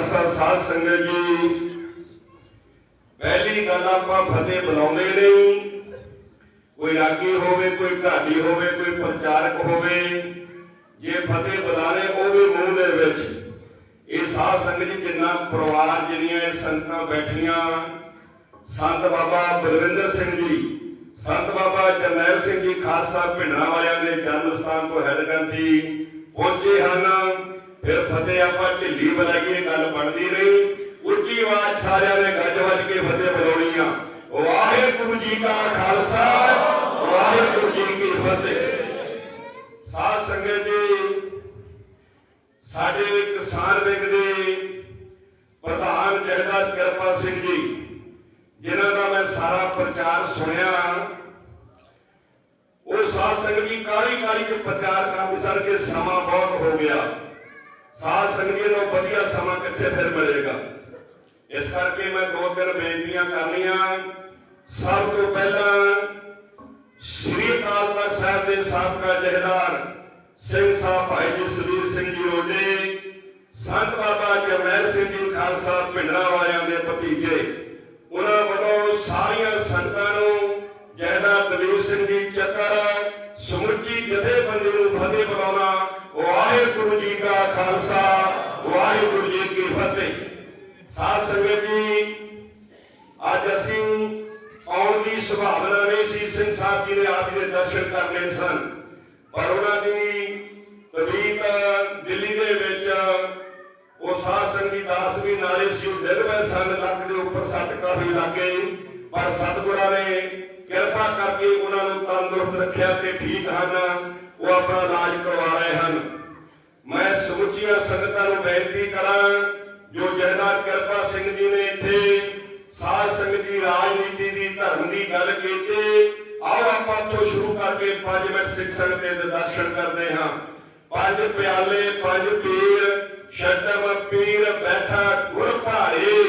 ਖਾਲਸਾ ਸਾਧ ਸੰਗਤ ਜੀ। ਪਹਿਲੀ ਗੱਲ ਆਪਾਂ ਫਤਿਹ ਬੁਲਾਉਂਦੇ ਨਹੀਂ ਕੋਈ ਰਾਗੀ ਹੋਵੇ, ਕੋਈ ਢਾਡੀ ਹੋਵੇ, ਕੋਈ ਪ੍ਰਚਾਰਕ ਹੋਵੇ, ਜੇ ਫਤਿਹ ਬੁਲਾਣੇ ਉਹ ਵੀ ਮੂੰਹ ਦੇ ਵਿੱਚ। ਇਹ ਸਾਧ ਸੰਗਤ ਜੀ ਜਿੰਨਾ ਪਰਿਵਾਰ ਜਿਹੜੀਆਂ ਇਹ ਸੰਗਤਾਂ ਬੈਠੀਆਂ, ਸੰਤ ਬਾਬਾ ਬਲਵਿੰਦਰ ਸਿੰਘ ਜੀ, ਸੰਤ ਬਾਬਾ ਜਰਨੈਲ ਸਿੰਘ ਜੀ, ਖਾਲਸਾ ਭਿੰਡਰਾਂ ਵਾਲਿਆਂ ਦੇ ਜਨਮ ਸਥਾਨ ਤੋਂ ਹੈਦਗੰਤੀ ਪਹੁੰਚੇ ਹਨ। ਫਿਰ ਫਤਿਹ ਆਪਾਂ ਢਿੱਲੀ ਬਣਾਈਏ, ਗੱਲ ਬਣਦੀ ਨਹੀਂ ਉੱਚੀ ਆਵਾਜ਼ ਸਾਰਿਆਂ ਨੇ ਗੱਜ ਵੱਜ ਕੇ ਫਤਿਹ ਬੁਲਾਉਣੀ ਆ। ਵਾਹਿਗੁਰੂ ਜੀ ਕਾ ਖਾਲਸਾ, ਵਾਹਿਗੁਰੂ ਜੀ ਕੀ ਫਤਿਹ। ਸਾਧ ਸੰਗਤ ਜੀ, ਸਾਡੇ ਕਿਸਾਨ ਵਿੰਗ ਦੇ ਪ੍ਰਧਾਨ ਜਗਦਾਰ ਕਿਰਪਾ ਸਿੰਘ ਜੀ, ਜਿਨ੍ਹਾਂ ਦਾ ਮੈਂ ਸਾਰਾ ਪ੍ਰਚਾਰ ਸੁਣਿਆ। ਉਹ ਸਾਧ ਸੰਗਤ ਜੀ ਕਾਲੀ ਕਾਲੀ ਚ ਪ੍ਰਚਾਰ ਕਰਦੇ ਸਨ ਕਿ ਸਮਾਂ ਬਹੁਤ ਹੋ ਗਿਆ। ਸਾਧ ਸੰਗਤ ਨੂੰ ਵਧੀਆ ਸਮਾਂ ਕਿੱਥੇ ਫਿਰ ਮਿਲੇਗਾ? ਇਸ ਕਰਕੇ ਮੈਂ ਦੋ ਤਿੰਨ ਬੇਨਤੀਆਂ ਕਰਨੀਆਂ। ਸਭ ਤੋਂ ਪਹਿਲਾਂ ਸ੍ਰੀ ਅਕਾਲ ਤਖਤ ਸਾਹਿਬ ਦੇ ਸਾਬਕਾ ਜਹੇਦਾਰ ਸਿੰਘ ਸਾਹਿਬ ਭਾਈ ਜੀ ਸਰੀਰ ਸਿੰਘ ਜੀ ਰੋਡੇ, ਸੰਤ ਬਾਬਾ ਜਰਨੈਲ ਸਿੰਘ ਜੀ ਖਾਲਸਾ ਪਿੰਡਰਾਂ ਵਾਲਿਆਂ ਦੇ ਭਤੀਜੇ, ਉਹਨਾਂ ਵੱਲੋਂ ਸਾਰੀਆਂ ਸੰਗਤਾਂ ਨੂੰ ਜਹੇਦਾਰ ਦਲੀਪ ਸਿੰਘ ਜੀ ਚੱਕਰ, ਸਮੁੱਚੀ ਜਥੇਬੰਦੀ ਨੂੰ ਫਤਿਹ ਬੁਲਾਉਣਾ ਵਾਹਿਗੁਰੂ ਜੀ ਕਾ ਖਾਲਸਾ, ਵਾਹਿਗੁਰੂ ਜੀ ਕੀ ਫਤਿਹ। ਸਾਧ ਸੰਗਤ ਜੀ, ਅੱਜ ਅਸੀਂ ਆਉਣ ਦੀ ਸੰਭਾਵਨਾ ਨਹੀਂ ਸੀ, ਸਿੰਘ ਸਾਹਿਬ ਜੀ ਨੇ ਆਪ ਦੇ ਦਰਸ਼ਨ ਕਰਨੇ ਸਨ। ਪਰ ਉਹਨਾਂ ਦੀ ਤਬੀਅਤ ਦਿੱਲੀ ਦੇ ਵਿੱਚ, ਉਹ ਸਾਧ ਸੰਗੀ ਦਾਸ ਵੀ ਨਾਲੇ ਸੀ, ਉਹ ਡਿੱਗ ਪਏ ਸਨ, ਲੱਕ ਦੇ ਉੱਪਰ ਸੱਟ ਕਾਫੀ ਲੱਗ ਪਰ ਸਤਿਗੁਰਾਂ ਨੇ ਕਿਰਪਾ ਕਰਕੇ ਉਹਨਾਂ ਨੂੰ ਤੰਦਰੁਸਤ ਰੱਖਿਆ ਤੇ ਠੀਕ ਹਨ। ਉਹ ਆਪਣਾ ਇਲਾਜ ਕਰਵਾ ਰਹੇ ਹਨ। ਮੈਂ ਸਮੁੱਚੀਆਂ ਸੰਗਤਾਂ ਨੂੰ ਬੇਨਤੀ ਕਰਾਂ, ਜੋ ਜਹਦਾਰ ਕਿਰਪਾ ਸਿੰਘ ਜੀ ਨੇ ਇੱਥੇ ਸਾਧ ਸੰਗਤ ਦੀ ਰਾਜਨੀਤੀ ਦੀ, ਧਰਮ ਦੀ ਗੱਲ ਕੀਤੀ, ਆਓ ਆਪਾਂ ਤੋਂ ਸ਼ੁਰੂ ਕਰਕੇ 5 ਮਿੰਟ ਸਿੱਖ ਸੰਗਤ ਦੇ ਦਰਸ਼ਨ ਕਰਦੇ ਹਾਂ। ਪੰਜ ਪਿਆਲੇ, ਪੰਜ ਪੀਰ ਛਟਮ ਪੀਰ ਬੈਠਾ ਗੁਰ ਭਾਰੇ,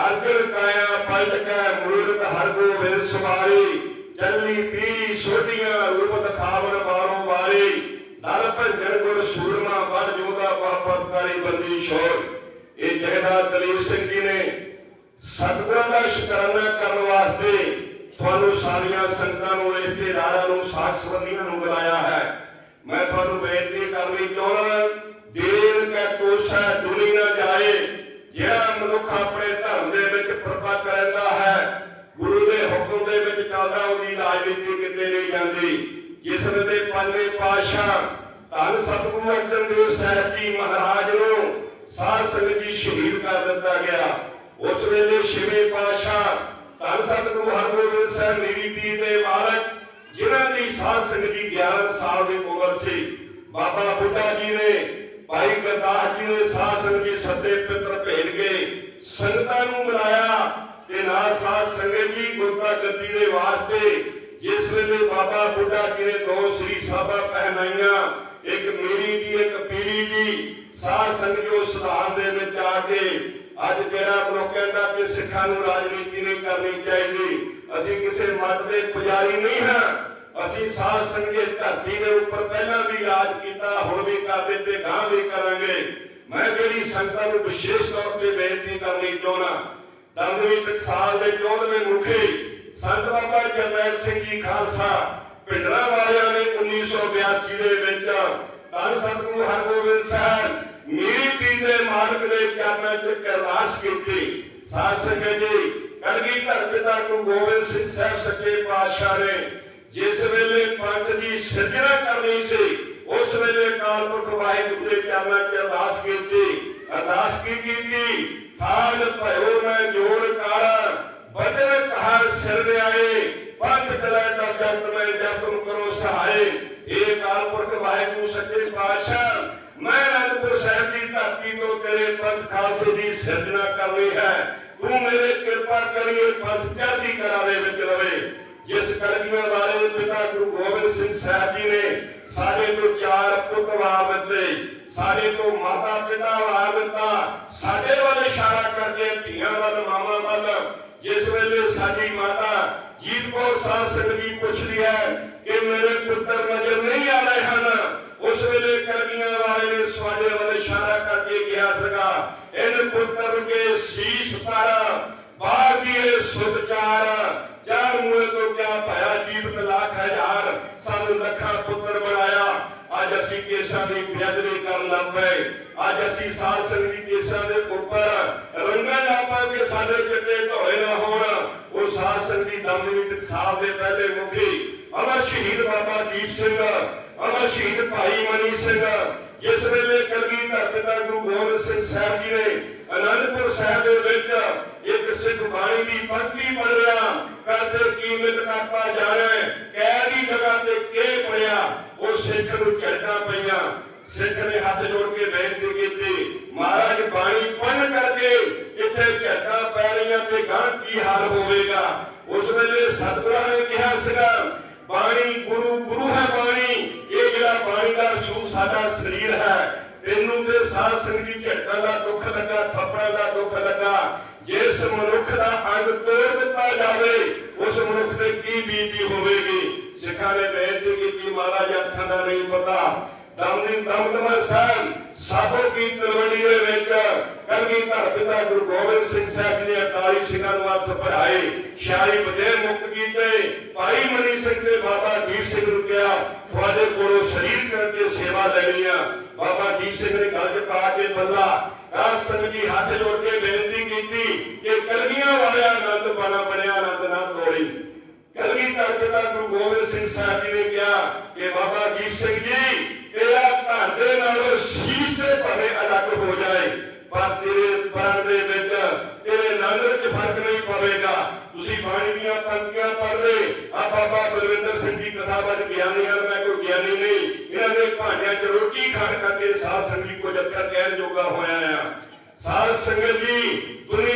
ਅਰਜਨ ਕਾਇਆ ਪਲਟ ਕੈ ਮੂਰਤ ਹਰ ਗੋਬਿੰਦ ਸਵਾਰੀ ਚੱਲੀ ਪੀੜੀ ਸੋਢੀਆਂ ਰੂਪ ਦਿਖਾਵਨ ਬਾਰੋਂ ਵਾਰੇ। ਨਰ ਭੰਜਨ ਗੁਰ ਸੂਰਮਾ ਵੱਡ ਜੋਦਾ ਪਾਪਤ ਕਰੀ ਬੰਦੀ ਛੋੜ। ਇਹ ਜਹਦਾਰ ਦਲੀਪ ਸਿੰਘ ਜੀ ਨੇ ਸਤਿਗੁਰਾਂ ਦਾ ਸ਼ੁਕਰਾਨਾ ਕਰਨ ਵਾਸਤੇ ਤੁਹਾਨੂੰ ਸਾਰੀਆਂ ਸੰਗਤਾਂ ਨੂੰ, ਰਿਸ਼ਤੇਦਾਰਾਂ ਨੂੰ ਸਾਥ ਸੰਬੰਧੀਆਂ ਨੂੰ ਬੁਲਾਇਆ ਹੈ। ਮੈਂ ਤੁਹਾਨੂੰ ਬੇਨਤੀ ਕਰਨੀ ਚਾਹੁੰਦਾ ਦੇਨ ਕੈ ਕੋਸਾ ਦੁਨੀ ਨਾ ਜਾਏ, ਜਿਹੜਾ ਮਨੁੱਖ ਆਪਣੇ ਧਰਮ ਦੇ ਵਿੱਚ ਪ੍ਰਪੱਕ ਰਹਿੰਦਾ ਹੈ, ਗੁਰੂ ਦੇ ਹੁਕਮ ਦੇ ਵਿੱਚ ਚੱਲਦਾ ਉਹਦੀ ਰਾਜਨੀਤੀ ਕਿਤੇ ਨਹੀਂ ਜਾਂਦੀ। ਜਿਸ ਵੇਲੇ ਪੰਜਵੇਂ ਪਾਤਸ਼ਾਹ ਧੰਨ ਸਤਿਗੁਰੂ ਅਰਜਨ ਦੇਵ ਸਾਹਿਬ ਜੀ ਮਹਾਰਾਜ ਨੂੰ ਸਾਧ ਸੰਗਤ ਜੀ ਸ਼ਹੀਦ ਕਰ ਦਿੱਤਾ ਗਿਆ। ਉਸ ਵੇਲੇ ਛੇਵੇਂ ਪਾਤਸ਼ਾਹ ਧੰਨ ਸਤਿਗੁਰੂ ਹਰਗੋਬਿੰਦ ਸਾਹਿਬ ਨੀਰੀ ਪੀਰ ਦੇ ਮਾਲਕ, ਜਿਨ੍ਹਾਂ ਦੀ ਸਾਧ ਸੰਗਤ ਜੀ 11 ਸਾਲ ਦੀ ਉਮਰ ਸੀ। ਬਾਬਾ ਬੁੱਢਾ ਜੀ ਨੇ, ਭਾਈ ਗੁਰਦਾਸ ਜੀ ਨੇ ਸਾਧ ਸੰਗਤ ਜੀ ਸੱਤੇ ਪਿੱਤਰ ਭੇਜ ਕੇ ਸੰਗਤਾਂ ਨੂੰ ਮਿਲਾਇਆ ਤੇ ਨਾਲ ਸਾਧ ਸੰਗਤ ਜੀ ਗੁਰਤਾ ਗੱਦੀ ਦੇ ਵਾਸਤੇ ਜਿਸ ਵੇਲੇ ਬਾਬਾ ਬੁੱਢਾ ਜੀ ਨੇ ਦੋ ਸ੍ਰੀ ਸਾਹਿਬਾਂ ਪਹਿਨਾਈਆਂ, ਇੱਕ ਮੇਰੀ ਦੀ, ਇੱਕ ਪੀੜੀ ਦੀ, ਸਾਧ ਸੰਗਤ ਜੋ ਸੁਧਾਰ ਦੇ ਵਿੱਚ ਆ ਕੇ ਅੱਜ ਜਿਹੜਾ ਮਨੁੱਖ ਕਹਿੰਦਾ ਕਿ ਸਿੱਖਾਂ ਨੂੰ ਰਾਜਨੀਤੀ ਨਹੀਂ ਕਰਨੀ ਚਾਹੀਦੀ, ਅਸੀਂ ਕਿਸੇ ਮਤ ਦੇ ਪੁਜਾਰੀ ਨਹੀਂ ਹਾਂ। ਅਸੀਂ ਸਾਧ ਸੰਗਤ ਧਰਤੀ ਦੇ ਉੱਪਰ ਪਹਿਲਾਂ ਵੀ ਰਾਜ ਕੀਤਾ, ਹੁਣ ਵੀ ਕਰਦੇ ਤੇ ਗਾਂ ਵੀ ਕਰਾਂਗੇ। ਮੈਂ ਜਿਹੜੀ ਸੰਗਤਾਂ ਨੂੰ ਵਿਸ਼ੇਸ਼ ਤੌਰ ਤੇ ਬੇਨਤੀ ਕਰਨੀ ਚਾਹੁੰਦਾ ਦਮਦਮੀ ਟਕਸਾਲ ਦੇ 14ਵੇਂ ਮੁਖੀ ਸੰਤ ਬਾਬਾ ਜਰਨੈਲ ਸਿੰਘ ਜੀ ਖਾਲਸਾ ਪਿੰਡਰਾਂ ਵਾਲਿਆਂ ਨੇ 1982 ਦੇ ਵਿੱਚ ਧੰਨ ਸਤਿਗੁਰੂ ਹਰਗੋਬਿੰਦ ਸਾਹਿਬ ਮੇਰੀ ਪੀਰ ਦੇ ਮਾਲਕ ਦੇ ਚਰਨਾਂ 'ਚ ਅਰਦਾਸ ਕੀਤੀ। ਸਾਧ ਸੰਗਤ ਜੀ, ਕਲਗੀ ਧਰ ਪਿਤਾ ਗੁਰੂ ਗੋਬਿੰਦ ਸਿੰਘ ਸਾਹਿਬ ਸੱਚੇ ਪਾਤਸ਼ਾਹ ਨੇ ਜਿਸ ਵੇਲੇ ਪੰਥ ਦੀ ਸਿਰਜਣਾ ਕਰਨੀ ਸੀ, ਉਸ ਵੇਲੇ ਕਾਲਪੁਰਖ ਵਾਹਿਗੁਰੂ ਦੇ ਚਰਨਾਂ 'ਚ ਅਰਦਾਸ ਕੀਤੀ। ਅਰਦਾਸ ਕੀ ਕੀਤੀ? ਥਾਲ ਭਇਓ ਕਹਾ ਸਿਰ ਲਿਆਏ ਪੰਥ ਚਲੇ ਤਾਂ ਜਗਤ ਮੈਂ ਜਬ ਤੁਮ ਕਰੋ ਸਹਾਏ। ਇਹ ਅਕਾਲ ਪੁਰਖ ਵਾਹਿਗੁਰੂ ਸੱਚੇ ਪਾਤਸ਼ਾਹ, ਮੈਂ ਅਨੰਦਪੁਰ ਸਾਹਿਬ ਦੀ ਧਰਤੀ ਤੋਂ ਤੇਰੇ ਪੰਥ ਖਾਲਸੇ ਦੀ ਸਿਰਜਣਾ ਕਰਨੀ ਹੈ। ਤੂੰ ਮੇਰੇ ਕਿਰਪਾ ਕਰੀਏ ਪੰਥ ਚੜ੍ਹਦੀ ਕਲਾ ਦੇ ਵਿੱਚ ਰਵੇ। ਜਿਸ ਕਲਗੀਆਂ ਬਾਰੇ ਪਿਤਾ ਗੁਰੂ ਗੋਬਿੰਦ ਸਿੰਘ ਸਾਹਿਬ ਜੀ ਨੇ ਸਾਰੇ ਤੋਂ ਚਾਰ ਪੁੱਤ ਵਾਰ ਦਿੱਤੇ। ਸਾਡੇ ਤੋਂ ਮਾਤਾ ਪਿਤਾ ਵਾਰ ਦਿੱਤਾ। ਸਾਡੇ ਵੱਲ ਇਸ਼ਾਰਾ ਕਰਕੇ ਧੀਆਂ ਵੱਲ ਮਾਮਾ ਵੱਲ। ਜਿਸ ਵੇਲੇ ਸਾਡੀ ਮਾਤਾ ਜੀਤ ਕੌਰ ਸਾਧ ਸੰਗਤ ਪੁੱਛਦੀ ਹੈ ਕਿ ਮੇਰੇ ਪੁੱਤਰ ਨਜ਼ਰ ਨਹੀਂ ਆ ਰਹੇ ਹਨ, ਉਸ ਵੇਲੇ ਕਰਮੀਆਂ ਵਾਲੇ ਨੇ ਸਾਡੇ ਵੱਲ ਇਸ਼ਾਰਾ ਕਰਕੇ ਕਿਹਾ ਸੀਗਾ, ਇਹਨ ਪੁੱਤਰ ਕੇ ਸੀਸ ਪਰ, ਬਾਹਰ ਦੀਏ ਚਾਰ? ਮੂਹੇ ਤੋਂ ਕਿਆ ਭਾਇਆ ਜੀਵਨ ਲੱਖ ਹਜ਼ਾਰ ਸਾਨੂੰ ਲੱਖਾਂ ਪੁੱਤਰ ਬਣਾਇਆ? ਅੱਜ ਅਸੀਂ ਕੇਸਾਂ ਦੀ ਬੇਅਦਬੀ ਕਰਨ ਲੱਗ ਪਏ। ਅੱਜ ਅਸੀਂ ਸਾਧ ਸੰਗਤ ਦੀ ਕੇਸਾਂ ਦੇ ਉੱਪਰ ਰੰਗਾਂ ਲੱਗ ਪਏ ਕਿ ਸਾਡੇ ਚਿੱਟੇ ਧੋਏ ਨਾ ਹੋਣ। ਉਹ ਸਾਧ ਸੰਗਤ ਦੀ ਦਮਦਮੀ ਟਕਸਾਲ ਦੇ ਪਹਿਲੇ ਮੁਖੀ ਅਮਰ ਸ਼ਹੀਦ ਬਾਬਾ ਦੀਪ ਸਿੰਘ, ਅਮਰ ਸ਼ਹੀਦ ਭਾਈ ਮਨੀ ਸਿੰਘ, ਜਿਸ ਵੇਲੇ ਕਲਗੀਧਰ ਪਿਤਾ ਗੁਰੂ ਗੋਬਿੰਦ ਸਿੰਘ ਸਾਹਿਬ ਜੀ ਨੇ ਅਨੰਦਪੁਰ ਸਾਹਿਬ ਦੇ ਵਿੱਚ ਇੱਕ ਸਿੱਖ ਬਾਣੀ ਦੀ ਪੰਕਤੀ ਪੜ੍ਹ ਰਿਹਾ ਕਰਦੇ ਕੀਮਤ ਕਰਤਾ ਜਾਣਾ ਕਹਿ ਦੀ ਜਗ੍ਹਾ ਤੇ ਕੇ ਪੜਿਆ ਉਹ ਸਿੱਖ ਨੂੰ ਝੜਕਾਂ ਪਈਆਂ। ਸਿੱਖ ਨੇ ਹੱਥ ਜੋੜ ਕੇ ਬੇਨਤੀ ਕੀਤੀ, ਮਹਾਰਾਜ ਬਾਣੀ ਪੜ੍ਹਨ ਕਰਕੇ ਇੱਥੇ ਝੜਕਾਂ ਪੈ ਰਹੀਆਂ ਤੇ ਗਾਂ ਕੀ ਹਾਲ ਹੋਵੇਗਾ? ਉਸ ਵੇਲੇ ਸਤਿਗੁਰਾਂ ਨੇ ਕਿਹਾ ਸੀਗਾ ਬਾਣੀ ਗੁਰੂ ਗੁਰੂ ਹੈ ਬਾਣੀ ਇਹ ਜਿਹੜਾ ਬਾਣੀ ਦਾ ਸੂਪ ਸਾਡਾ ਸਰੀਰ ਹੈ, ਤੈਨੂੰ ਤੇ ਸਾਧ ਸੰਗਤ ਦੀ ਝਟਕਾ ਦਾ ਦੁੱਖ ਲੱਗਾ, ਥੱਪੜਾਂ ਦਾ ਦੁੱਖ ਲੱਗਾ। ਜਿਸ ਮਨੁੱਖ ਦਾ ਅੰਗ ਤੋੜ ਦਿੱਤਾ ਜਾਵੇ, ਉਸ ਮਨੁੱਖ ਤੇ ਕੀ ਬੀਤੀ ਹੋਵੇਗੀ? ਸਿੱਖਾਂ ਨੇ ਬੇਨਤੀ ਕੀਤੀ, ਮਹਾਰਾਜ ਅੱਖਾਂ ਦਾ ਨਹੀਂ ਪਤਾ। ਦਮ ਦੀ ਦਮਦਮਾ ਸਾਹਿਬ, ਸਾਬੋ ਕੀ ਤਲਵੰਡੀ ਦੇ ਵਿੱਚ ਕਲਗੀ ਧਰ ਪਿਤਾ ਗੁਰੂ ਗੋਬਿੰਦ ਸਿੰਘ ਸਾਹਿਬ ਨੇ 48 ਸਿੰਘਾਂ ਨੂੰ ਹੱਥ ਪੜਾਏ ਸ਼ਾਹੀ ਬਦੇ ਮੁਕਤ ਕੀਤੇ। ਭਾਈ ਮਨੀ ਸਿੰਘ ਤੇ ਬਾਬਾ ਦੀਪ ਸਿੰਘ ਨੂੰ ਕਿਹਾ, ਤੁਹਾਡੇ ਕੋਲੋਂ ਸਰੀਰ ਕਰਕੇ ਸੇਵਾ ਲੈਣੀ ਆ। ਬਾਬਾ ਦੀਪ ਸਿੰਘ ਨੇ ਗਲ 'ਚ ਪਾ ਕੇ ਬੱਲਾ। ਕਾਹ ਸੰਗ ਜੀ ਹੱਥ ਜੋੜ ਕੇ ਬੇਨਤੀ ਕੀਤੀ ਕਿ ਕਲਗੀਆਂ ਵਾਲਿਆ ਆਨੰਦ ਬਣਾ, ਬਣਿਆ ਆਨੰਦ ਨਾ ਤੋੜੀ। ਕਲਗੀ ਧਰ ਪਿਤਾ ਗੁਰੂ ਗੋਬਿੰਦ ਸਿੰਘ ਸਾਹਿਬ ਜੀ ਨੇ ਕਿਹਾ ਕਿ ਬਾਬਾ ਦੀਪ ਸਿੰਘ ਜੀ, ਤੇਰਾ ਧਨ ਦੇ ਨਾਲੋਂ ਸ਼ੀਸ਼ ਤੇ ਭਵੇਂ ਅਲੱਗ ਹੋ ਜਾਏ, ਪਰ ਤੇਰੇ ਪਰਾਂ ਦੇ ਵਿੱਚ ਤੇਰੇ ਨੰਦ ਵਿੱਚ ਫ਼ਰਕ ਨਹੀਂ ਪਵੇਗਾ। ਤੁਸੀਂ ਬਾਣੀ ਦੀਆਂ ਪੰਕਤੀਆਂ ਪੜ੍ਹਦੇ ਆ ਬਾਬਾ ਬਲਵਿੰਦਰ ਸਿੰਘ ਜੀ ਕਥਾਵਾਦ ਗਿਆਨੀ ਹਨ ਮੈਂ ਕੋਈ ਗਿਆਨੀ ਨਹੀਂ। ਇਹਨਾਂ ਦੇ ਭਾਂਡਿਆਂ 'ਚ ਰੋਟੀ ਖਾਣ ਕਰਕੇ ਸਾਧ ਸੰਗੀ ਕੁਝ ਅੱਖਰ ਕਹਿਣ ਜੋਗਾ ਹੋਇਆ ਆ। ਸਾਧ ਸੰਗਤ ਜੀ ਦੁਨੀਆ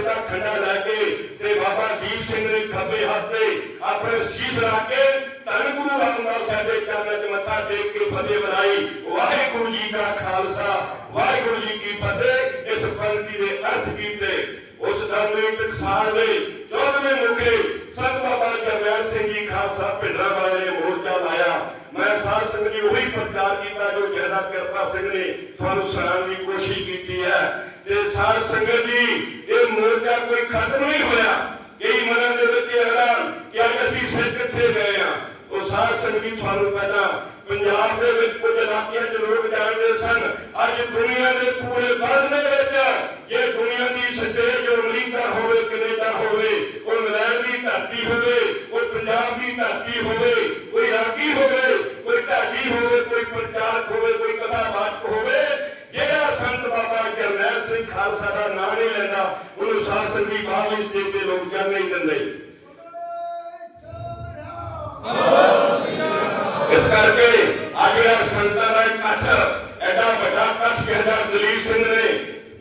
18 ਦਾ ਖੰਡਾ ਲੈ ਕੇ ਤੇ ਬਾਬਾ ਦੀਪ ਸਿੰਘ ਨੇ ਖੱਬੇ ਹੱਥ ਤੇ ਆਪਣੇ ਸੀਸ ਰੱਖ ਕੇ ਧੰਨ ਗੁਰੂ ਰਾਮਦਾਸ ਸਾਹਿਬ ਦੇ ਚਰਨਾਂ 'ਚ ਮੱਥਾ ਟੇਕ ਕੇ ਫਤਿਹ ਬੁਲਾਈ ਵਾਹਿਗੁਰੂ ਜੀ ਕਾ ਖਾਲਸਾ, ਵਾਹਿਗੁਰੂ ਜੀ ਕੀ ਫਤਿਹ। ਇਸ ਪੰਕਤੀ ਦੇ ਅਰਥ ਕੀਤੇ ਉਸ ਦਮਦਮੀ ਟਕਸਾਲ ਦੇ 14ਵੇਂ ਮੁਖੇ ਸੰਤ ਬਾਬਾ ਜਰਨੈਲ ਸਿੰਘ ਜੀ ਖਾਲਸਾ ਭਿੰਡਰਾ ਵਾਲੇ ਨੇ ਮੋਰਚਾ ਲਾਇਆ। ਮੈਂ ਸਾਧ ਸੰਗਤ ਜੀ ਉਹੀ ਪ੍ਰਚਾਰ ਕੀਤਾ ਜੋ ਜਹਦਾ ਕਿਰਪਾ ਸਿੰਘ ਨੇ ਤੁਹਾਨੂੰ ਸੁਣਾਉਣ ਦੀ ਕੋਸ਼ਿਸ਼ ਕੀਤੀ ਹੈ। ਤੇ ਸਾਧ ਸੰਗਤ ਜੀ, ਇਹ ਮੋਰਚਾ ਕੋਈ ਖਤਮ ਨਹੀਂ ਹੋਇਆ। ਕਈ ਮਨਾਂ ਦੇ ਵਿੱਚ ਹੈਰਾਨ ਕਿ ਅੱਜ ਅਸੀਂ ਸਿਰ ਕਿੱਥੇ ਗਏ ਆ ਉਹ ਸਾਧ ਸੰਗਤ ਜੀ, ਤੁਹਾਨੂੰ ਪਹਿਲਾਂ ਪੰਜਾਬ ਦੇ ਵਿੱਚ ਕੁਝ ਇਲਾਕਿਆਂ 'ਚ ਲੋਕ ਜਾਣਦੇ ਸਨ। ਅੱਜ ਦੁਨੀਆ ਦੇ ਪੂਰੇ ਵਰਲਡ ਦੇ ਵਿੱਚ ਇਹ ਦੁਨੀਆ ਦੀ ਸਟੇਜ ਅਮਰੀਕਾ ਹੋਵੇ, ਕੈਨੇਡਾ ਹੋਵੇ, ਉਹ ਇੰਗਲੈਂਡ ਦੀ ਧਰਤੀ ਹੋਵੇ ਕੋਈ ਪੰਜਾਬ ਦੀ ਧਰਤੀ ਹੋਵੇ ਕੋਈ ਰਾਗੀ ਹੋਵੇ ਕੋਈ ਢਾਡੀ ਹੋਵੇ ਕੋਈ ਪ੍ਰਚਾਰਕ ਹੋਵੇ ਕੋਈ ਕਥਾਵਾਚਕ ਹੋਵੇ ਜਿਹੜਾ ਸੰਤ ਬਾਬਾ ਜਰਨੈਲ ਸਿੰਘ ਖਾਲਸਾ ਦਾ ਨਾਂ ਨਹੀਂ ਲੈਂਦਾ ਉਹਨੂੰ ਸਾਧ ਸੰਗਤ ਬਾਹਰਲੀ ਸਟੇਜ ਤੇ ਲੋਕ ਜਾਣ ਨਹੀਂ ਦਿੰਦੇ ਇਸ ਕਰਕੇ ਆ ਜਿਹੜਾ ਸੰਤਾਂ ਦਾ ਇਕੱਠ ਐਡਾ ਵੱਡਾ ਇਕੱਠ ਜਿਹੜਾ ਦਲੀਪ ਸਿੰਘ ਨੇ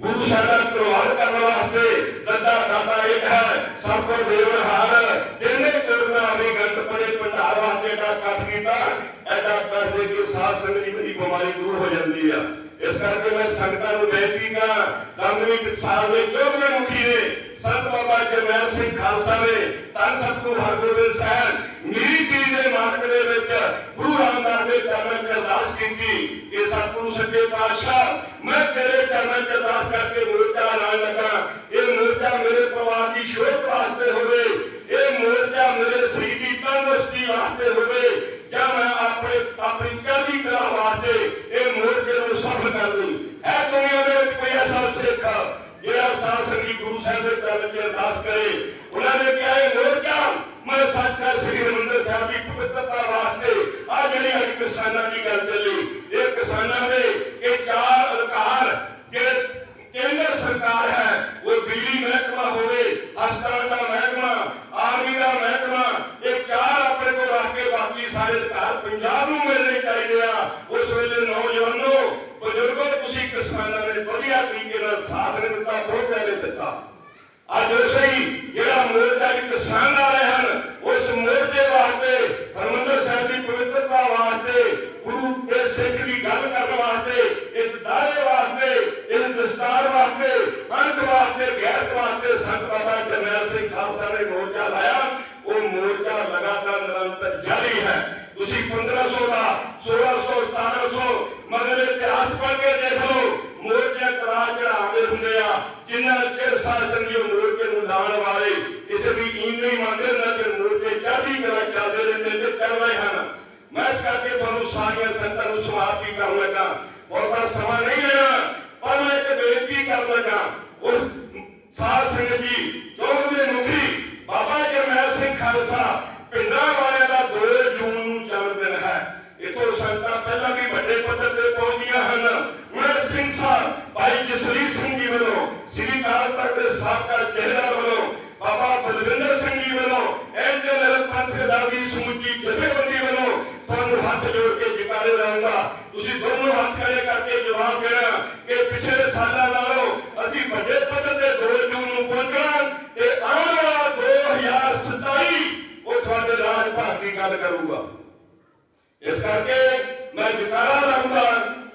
ਗੁਰੂ ਸਾਡਾ ਕੁਰਬਾਨ ਕਰਨ ਵਾਸਤੇ ਦੱਦਾ ਦਾਤਾ ਇੱਕ ਹੈ ਸਭ ਕੋ ਦੇਵਨਹਾਰ ਜਿੰਨੇ ਕਰਨਾ ਵੀ ਗੰਤ ਪੜੇ ਭੰਡਾਰ ਵਾਸਤੇ ਦਾ ਇਕੱਠ ਕੀਤਾ ਐਡਾ ਇਕੱਠ ਦੇ ਕੇ ਸਾਧ ਸੰਗਤ ਦੀ ਮੇਰੀ ਬਿਮਾਰੀ ਦੂਰ ਹੋ ਜਾਂਦੀ ਆ। ਇਸ ਕਰਕੇ ਮੈਂ ਸੰਗਤਾਂ ਨੂੰ ਬੇਨਤੀ ਕਰਾਂ ਦਮਦਮੀ ਟਕਸਾਲ ਦੇ ਚੌਧਵੇਂ ਮੁਖੀ ਨੇ। ਸੰਤ ਬਾਬਾ ਜਰਨੈਲ ਸਿੰਘ ਖਾਲਸਾ ਨੇ ਧੰਨ ਸਤਿਗੁਰੂ ਹਰਗੋਬਿੰਦ ਸਾਹਿਬ ਮੇਰੀ ਪੀਰ ਦੇ ਮਾਰਗ ਦੇ ਵਿੱਚ ਗੁਰੂ ਰਾਮਦਾਸ ਦੇ ਚਰਨਾਂ 'ਚ ਅਰਦਾਸ ਕੀਤੀ ਕਿ ਸਤਿਗੁਰੂ ਸੱਚੇ ਪਾਤਸ਼ਾਹ, ਮੈਂ ਤੇਰੇ ਚਰਨਾਂ 'ਚ ਅਰਦਾਸ ਕਰਕੇ ਮੋਰਚਾ ਲਾਉਣ ਲੱਗਾ। ਇਹ ਮੋਰਚਾ ਮੇਰੇ ਪਰਿਵਾਰ ਦੀ ਸ਼ੋਭ ਵਾਸਤੇ ਹੋਵੇ, ਇਹ ਮੋਰਚਾ ਮੇਰੇ ਸਰੀਰ ਦੀ ਤੰਦਰੁਸਤੀ ਵਾਸਤੇ ਹੋਵੇ। ਐਸਾ ਜਿਹੜਾ ਸਾਧ ਸੰਗੀ ਗੁਰੂ ਸਾਹਿਬ ਦੇ ਚਰਨ 'ਚ ਅਰਦਾਸ ਕਰੇ, ਉਹਨਾਂ ਨੇ ਕਿਹਾ, ਇਹ ਮੋਰਚਾ ਮੈਂ ਸੱਚ ਕਰ ਸ੍ਰੀ ਹਰਿਮੰਦਰ ਸਾਹਿਬ ਦੀ ਪਵਿੱਤਰਤਾ ਵਾਸਤੇ ਆ ਜਿਹੜੀ ਅੱਜ ਕਿਸਾਨਾਂ ਦੀ ਗੱਲ ਚੱਲੀ, ਇਹ ਕਿਸਾਨਾਂ ਦੇ ಸಂಕಲ್ಪ ਖਾਲਸਾ। ਪਿੰਡਾਂ ਵਾਲਿਆਂ ਦਾ 2 ਜੂਨ ਨੂੰ ਜਨਮ ਦਿਨ ਹੈ। ਇਤੋਂ ਸੰਗਤਾਂ ਪਹਿਲਾਂ ਵੀ ਵੱਡੇ ਪੱਧਰ ਤੇ ਪਹੁੰਚੀਆਂ ਹਨ। ਮੈਂ ਸਿੰਘ ਸਾਹਿਬ ਭਾਈ ਜਸਲੀਰ ਸਿੰਘ ਜੀ ਵੱਲੋਂ, ਸ੍ਰੀ ਅਕਾਲ ਤਖਤ ਦੇ ਸਾਬਕਾ ਜਥੇਦਾਰ ਵੱਲੋਂ, ਬਾਬਾ ਬਲਵਿੰਦਰ ਸਿੰਘ ਜੀ ਵੱਲੋਂ ਐਨਐਲ ਪੰਥ ਦਾ ਵੀ ਸਮੁੱਚੀ ਜਥੇਬੰਦੀ ਵੱਲੋਂ ਤੁਹਾਨੂੰ ਹੱਥ ਜੋੜ ਕੇ ਜਕਾਰੇ ਲਾਉਂਗਾ ਤੁਸੀਂ ਦੋਨੋਂ ਹੱਥ ਖੜੇ ਕਰਕੇ ਜਵਾਬ ਦੇਣਾ ਕਿ ਪਿਛਲੇ ਸਾਲਾਂ ਨਾਲੋਂ ਅਸੀਂ ਵੱਡੇ ਪੱਧਰ ਤੇ 2 ਜੂਨ ਨੂੰ ਪਹੁੰਚਣਾ ਤੇ ਆਉਣ ਵਾਲਾ 2027 ਉਹ ਤੁਹਾਡੇ ਰਾਜ ਭਾਗ ਦੀ ਗੱਲ ਕਰੂਗਾ। ਇਸ ਕਰਕੇ ਮੈਂ ਜਕਾਰਾ ਲਾਉਂਗਾ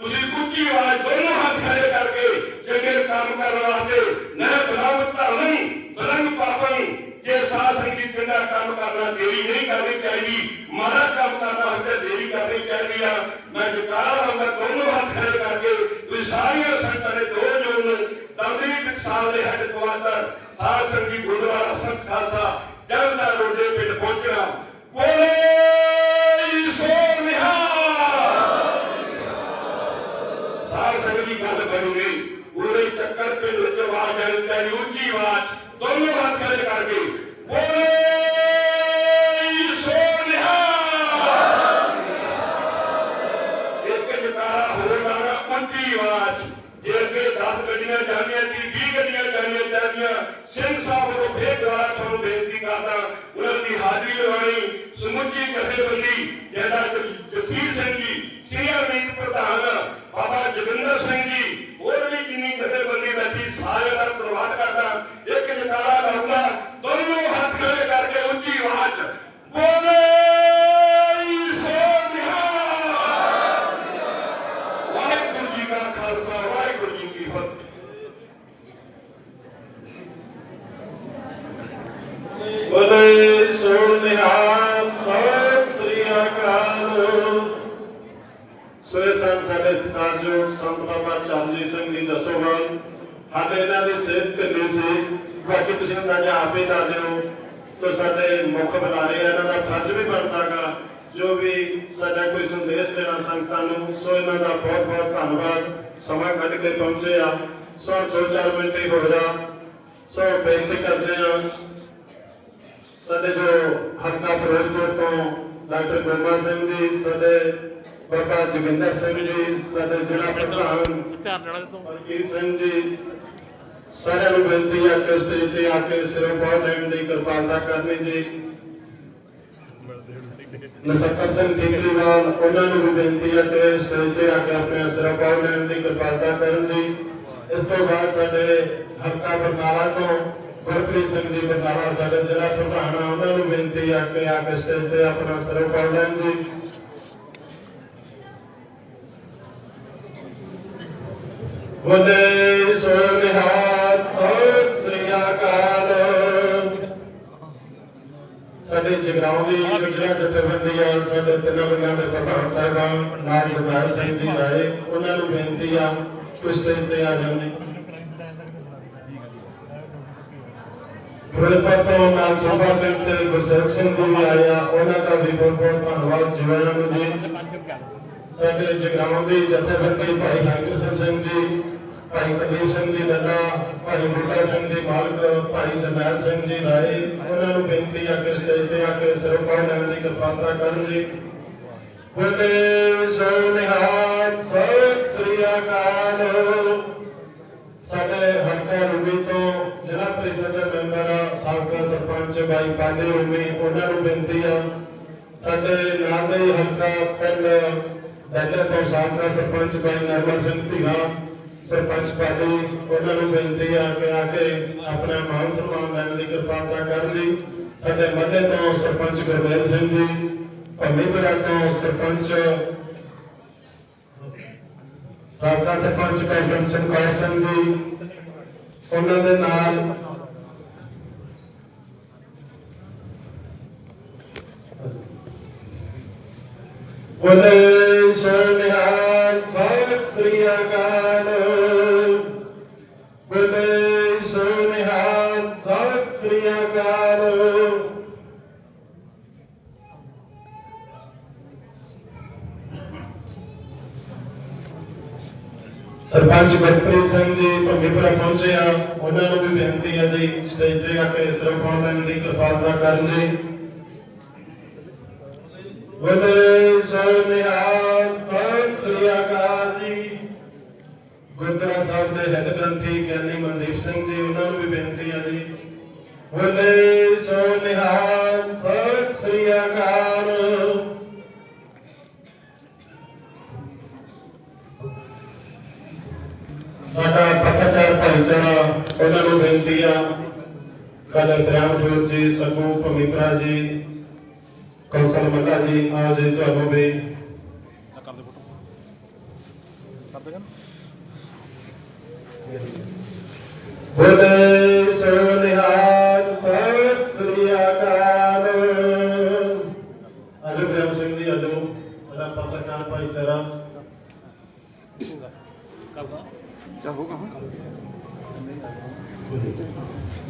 ਤੁਸੀਂ ਉੱਚੀ ਆਵਾਜ਼ ਦੋਨੋਂ ਹੱਥ ਖੜੇ ਕਰਕੇ ਚੰਗੇ ਕੰਮ ਕਰਨ ਵਾਸਤੇ ਨਾ ਬਲੰਗ ਧਰਮ ਬਲੰਗ ਪਾਪਨ ਜੇ ਸਾਧ ਸੰਗੀਤ ਚੰਗਾ ਕੰਮ ਕਰਨਾ ਦੇਰੀ ਨਹੀਂ ਕਰਨੀ ਚਾਹੀਦੀ, ਮਾੜਾ ਕੰਮ ਕਰਨਾ ਹੁੰਦੇ ਦੇਰੀ ਕਰਨੀ ਚਾਹੀਦੀ ਆ। ਮੈਂ ਜਕਾਰਾ ਲਾਉਂਗਾ ਦੋਨੋਂ ਹੱਥ ਖੜੇ ਕਰਕੇ ਤੁਸੀਂ ਸਾਰੀਆਂ ਸੰਗਤਾਂ ਨੇ ਦੋ ਜੂਨ ਨੂੰ ਦੰਦਰੀ ਟਕਸਾਲ ਦੇ ਹੈੱਡ ਕੁਆਟਰ ਸਾਧ ਸੰਗੀਤ ਗੁਰਦੁਆਰਾ ਸੰਤ ਖਾਲਸਾ ਜਲਦਾ ਰੋਡੇ ਪਿੰਡ ਪਹੁੰਚਣਾ। ਬੋਲੇ ਸੋ ਨਿਹਾਲ ਸਾਧ ਸੰਗਤ ਗੱਲ ਬਣੀ ਨਹੀਂ ਪੂਰੇ ਚੱਕਰ ਪਿੰਡ ਵਿੱਚ ਆਵਾਜ਼ ਆਣੀ ਚਾਹੀਦੀ ਉੱਚੀ ਆਵਾਜ਼ ਦੋਨੋਂ ਹੱਥ ਖੜੇ ਕਰਕੇ ਬੋਲੇ ਅੱਗੇ 10 ਗੱਡੀਆਂ ਜਾਂਦੀਆਂ ਸੀ 20 ਗੱਡੀਆਂ ਜਾਣੀਆਂ ਚਾਹੀਦੀਆਂ ਸਿੰਘ ਸਾਹਿਬ ਨੂੰ ਫੇਰ ਦੁਬਾਰਾ ਤੁਹਾਨੂੰ ਬੇਨਤੀ ਕਰਦਾ ਉਹਨਾਂ ਦੀ ਹਾਜ਼ਰੀ ਲਵਾਣੀ ਸਮੁੱਚੀ ਜਥੇਬੰਦੀ ਜਿਹੜਾ ਜਗਸੀਰ ਸਿੰਘ ਜੀ ਸੀਨੀਅਰ ਮੀਤ ਪ੍ਰਧਾਨ ਬਾਬਾ ਜਗਿੰਦਰ ਸਿੰਘ ਜੀ ਬਾਕੀ ਤੁਸੀਂ ਅੰਦਾਜ਼ਾ ਆਪੇ ਲਾ ਲਿਓ। ਸੋ ਸਾਡੇ ਮੁੱਖ ਬੁਲਾਰੇ ਆ ਇਹਨਾਂ ਦਾ ਫਰਜ਼ ਵੀ ਬਣਦਾਗਾ ਜੋ ਵੀ ਸਾਡਾ ਕੋਈ ਸੰਦੇਸ਼ ਦੇਣਾ ਸੰਗਤਾਂ ਨੂੰ ਸੋ ਇਹਨਾਂ ਦਾ ਬਹੁਤ ਬਹੁਤ ਧੰਨਵਾਦ। ਸਮਾਂ ਕੱਢ ਕੇ ਪਹੁੰਚੇ ਆ। ਸੋ 2-4 ਮਿੰਟ ਹੀ ਹੋ ਜਾ। ਸੋ ਬੇਨਤੀ ਕਰਦੇ ਆ ਸਾਡੇ ਜੋ ਹਲਕਾ ਫਿਰੋਜ਼ਪੁਰ ਤੋਂ ਡਾਕਟਰ ਗੁਰਮਾ ਸਿੰਘ ਜੀ ਸਾਡੇ ਬਾਬਾ ਜੋਗਿੰਦਰ ਸਿੰਘ ਜੀ ਸਾਡੇ ਜ਼ਿਲ੍ਹਾ ਪ੍ਰਧਾਨ ਮਲਕੀਤ ਸਿੰਘ ਜੀ ਸਾਰਿਆਂ ਨੂੰ ਬੇਨਤੀ ਹੈ ਕਿ ਸਟੇਜ ਤੇ ਆ ਕੇ ਸਿਰੋਂ ਬਹੁਤ ਲੈਣ ਦੀ ਕਿਰਪਾਲਤਾ ਕਰਨੀ ਜੀ। ਨਸੱਕਰ ਸਿੰਘ ਠੀਕਰੀਵਾਲ ਉਹਨਾਂ ਨੂੰ ਵੀ ਬੇਨਤੀ ਹੈ ਕਿ ਸਟੇਜ ਤੇ ਆ ਕੇ ਆਪਣੇ ਸਿਰੋਂ ਬਹੁਤ ਲੈਣ ਦੀ ਕਿਰਪਾਲਤਾ ਕਰਨ ਜੀ। ਇਸ ਤੋਂ ਬਾਅਦ ਸਾਡੇ ਹਲਕਾ ਬਰਨਾਲਾ ਤੋਂ ਗੁਰਪ੍ਰੀਤ ਸਿੰਘ ਜੀ ਬਰਨਾਲਾ, ਸਾਡੇ ਜ਼ਿਲ੍ਹਾ ਪ੍ਰਧਾਨ ਆ, ਉਹਨਾਂ ਨੂੰ ਬੇਨਤੀ ਹੈ ਕਿ ਆ ਕੇ ਸਟੇਜ ਤੇ ਆਪਣਾ ਸਿਰੋਂ ਬਹੁਤ ਲੈਣ ਜੀ। ਬੋਲੇ ਸੋ ਨਿਹਾਲ ਸਾਡੇ ਜਗਰਾਉਂ ਦੀ ਜੋ ਜ਼ਿਲ੍ਹਾ ਜਥੇਬੰਦੀ ਆ ਸਾਡੇ ਤਿੰਨਾਂ ਪਿੰਡਾਂ ਦੇ ਪ੍ਰਧਾਨ ਸਾਹਿਬਾਨ ਨਾਲ ਜਗਰਾਜ ਸਿੰਘ ਜੀ ਰਾਏ ਉਹਨਾਂ ਨੂੰ ਬੇਨਤੀ ਆ ਕਿ ਸਟੇਜ ਤੇ ਆ ਜਾਣ ਫਿਰੋਜ਼ਪੁਰ ਤੋਂ ਨਾਲ ਸੋਭਾ ਸਿੰਘ ਤੇ ਗੁਰਸੇਵਕ ਸਿੰਘ ਜੀ ਵੀ ਆਏ ਆ। ਉਹਨਾਂ ਦਾ ਵੀ ਬਹੁਤ ਬਹੁਤ ਧੰਨਵਾਦ। ਜੀਵਾਂ ਨੂੰ ਜੀ ਸਾਡੇ ਜਗਰਾਉਂ ਦੀ ਜਥੇਬੰਦੀ ਭਾਈ ਹਰਕ੍ਰਿਸ਼ਨ ਸਿੰਘ ਜੀ ਭਾਈ ਕਦੀਪ ਸਿੰਘ ਜੀ ਲੱਲਾ ਭਾਈ ਬੂਟਾ ਸਿੰਘ ਜੀ ਮਾਲਕ, ਭਾਈ ਜਰਨੈਲ ਸਿੰਘ ਜੀ ਰਾਏ, ਉਹਨਾਂ ਨੂੰ ਬੇਨਤੀ ਆ ਕਿ ਸਟੇਜ ਤੇ ਆ ਕੇ ਸਿਰੋਂ ਲੈਣ ਦੀ ਕਿਰਪਾਲਤਾ ਕਰਨ ਜੀ। ਬੋਲੇ ਸੋ ਨਿਹਾਲ ਸਤਿ ਸ੍ਰੀ ਅਕਾਲ। ਸਾਡੇ ਹਲਕਾ ਰੂਮੀ ਤੋਂ ਜ਼ਿਲ੍ਹਾ ਪ੍ਰੀਸ਼ਦ ਦੇ ਮੈਂਬਰ ਸਾਬਕਾ ਸਰਪੰਚ ਭਾਈ ਪਾਂਡੇ ਰੂਮੀ ਉਹਨਾਂ ਨੂੰ ਬੇਨਤੀ ਆ। ਸਾਡੇ ਨਾਲ ਦੇ ਹਲਕਾ ਪਿੰਡ ਡੱਲੇ ਤੋਂ ਸਾਬਕਾ ਸਰਪੰਚ ਭਾਈ ਨਰਮਲ ਸਿੰਘ ਧੀਰਾ ਸਰਪੰਚ ਪਾਲੀ ਉਹਨਾਂ ਨੂੰ ਬੇਨਤੀ ਆ ਕਿ ਆ ਕੇ ਆਪਣਾ ਮਾਨ ਸਨਮਾਨ ਲੈਣ ਦੀ ਕਿਰਪਾਲਤਾ ਕਰਨ ਜੀ। ਸਾਡੇ ਮੱਲੇ ਤੋਂ ਸਰਪੰਚ ਗੁਰਮੇਲ ਸਿੰਘ ਜੀ ਭੰਮੀਪੁਰਾ ਤੋਂ ਸਰਪੰਚ ਸਾਬਕਾ ਸਰਪੰਚ ਕੈਪਟਨ ਚਮਕੌਰ ਸਿੰਘ ਜੀ, ਉਹਨਾਂ ਦੇ ਨਾਲ ਬੋਲੇ ਸੋਨਿਹਾਲ ਸਤਿ ਸ੍ਰੀ ਅਕਾਲ ਬੋਲੇ ਸੋਨਿਹਾਲ ਸਤਿ ਸ੍ਰੀ ਅਕਾਲ ਸਰਪੰਚ ਗੁਰਪ੍ਰੀਤ ਸਿੰਘ ਜੀ ਭੰਮੀਪੁਰਾ ਪਹੁੰਚੇ ਆ। ਉਹਨਾਂ ਨੂੰ ਵੀ ਬੇਨਤੀ ਹੈ ਜੀ, ਸਟੇਜ ਤੇ ਆ ਕੇ ਸਿਰਫ ਪਾਉਣ ਦੀ ਕਿਰਪਾਲਤਾ ਕਰਨ ਜੀ। ਬੋਲੇ ਸੋਨਿਹਾਲ ਸਤਿ ਸ੍ਰੀ ਅਕਾਲ। ਜੀ ਗੁਰਦੁਆਰਾ ਸਾਹਿਬ ਦੇ ਹੈੱਡ ਗ੍ਰੰਥੀ ਗਿਆਨੀ ਮਨਦੀਪ ਸਿੰਘ ਜੀ, ਉਹਨਾਂ ਨੂੰ ਵੀ ਬੇਨਤੀ ਹੈ ਜੀ। ਬੋਲੇ ਸੋਨਿਹਾਲ ਸਤਿ ਸ੍ਰੀ ਅਕਾਲ। ਸਾਡਾ ਪੱਤਰਕਾਰ ਭਾਈਚਾਰਾ, ਉਹਨਾਂ ਨੂੰ ਬੇਨਤੀ ਆ। ਸਾਡੇ ਪ੍ਰਿਆਮ ਜੋਤ ਜੀ ਸਗੂ ਪਮਿਤਰਾ ਜੀ ਕੌਸ਼ਲ ਮੱਲਾ ਜੀ ਆਓ ਜੀ ਤੁਹਾਨੂੰ ਵੀ ਬੋਲੇ ਸੋਨਿਹਾਲ ਸਤਿ ਸ੍ਰੀ ਅਕਾਲ। ਅਜੋ ਪ੍ਰਿਆਮ ਸਿੰਘ ਜੀ ਅਜੋ ਸਾਡਾ ਪੱਤਰਕਾਰ ਭਾਈਚਾਰਾ।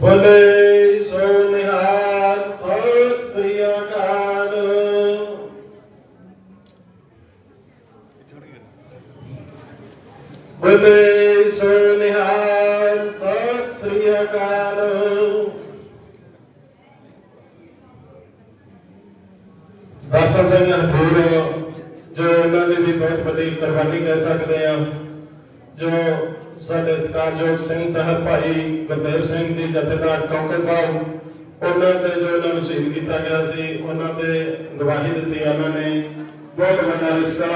ਬੋਲੇ ਬੋਲੇ ਸੋਨਿਹਾਲ ਸਤਿ ਸ੍ਰੀ ਅਕਾਲ ਦਰਸ਼ਨ ਸਿੰਘ ਹਠੂਰ ਜੋ ਉਹਨਾਂ ਦੀ ਵੀ ਬਹੁਤ ਵੱਡੀ ਕੁਰਬਾਨੀ ਕਹਿ ਸਕਦੇ ਆ ਜੋ ਸਾਡੇ ਸਤਿਕਾਰਯੋਗ ਸਿੰਘ ਸਾਹਿਬ ਭਾਈ ਗੁਰਦੇਵ ਸਿੰਘ ਜੀ, ਜਥੇਦਾਰ ਕੌਂਕੇ ਸਾਹਿਬ, ਉਹਨਾਂ ਤੇ ਜੋ ਇਹਨਾਂ ਨੂੰ ਸ਼ਹੀਦ ਕੀਤਾ ਗਿਆ ਸੀ, ਉਹਨਾਂ ਤੇ ਗਵਾਹੀ ਦਿੱਤੀ ਉਹਨਾਂ ਨੇ। ਬਹੁਤ ਵੱਡਾ ਰਿਸ਼ਤਾ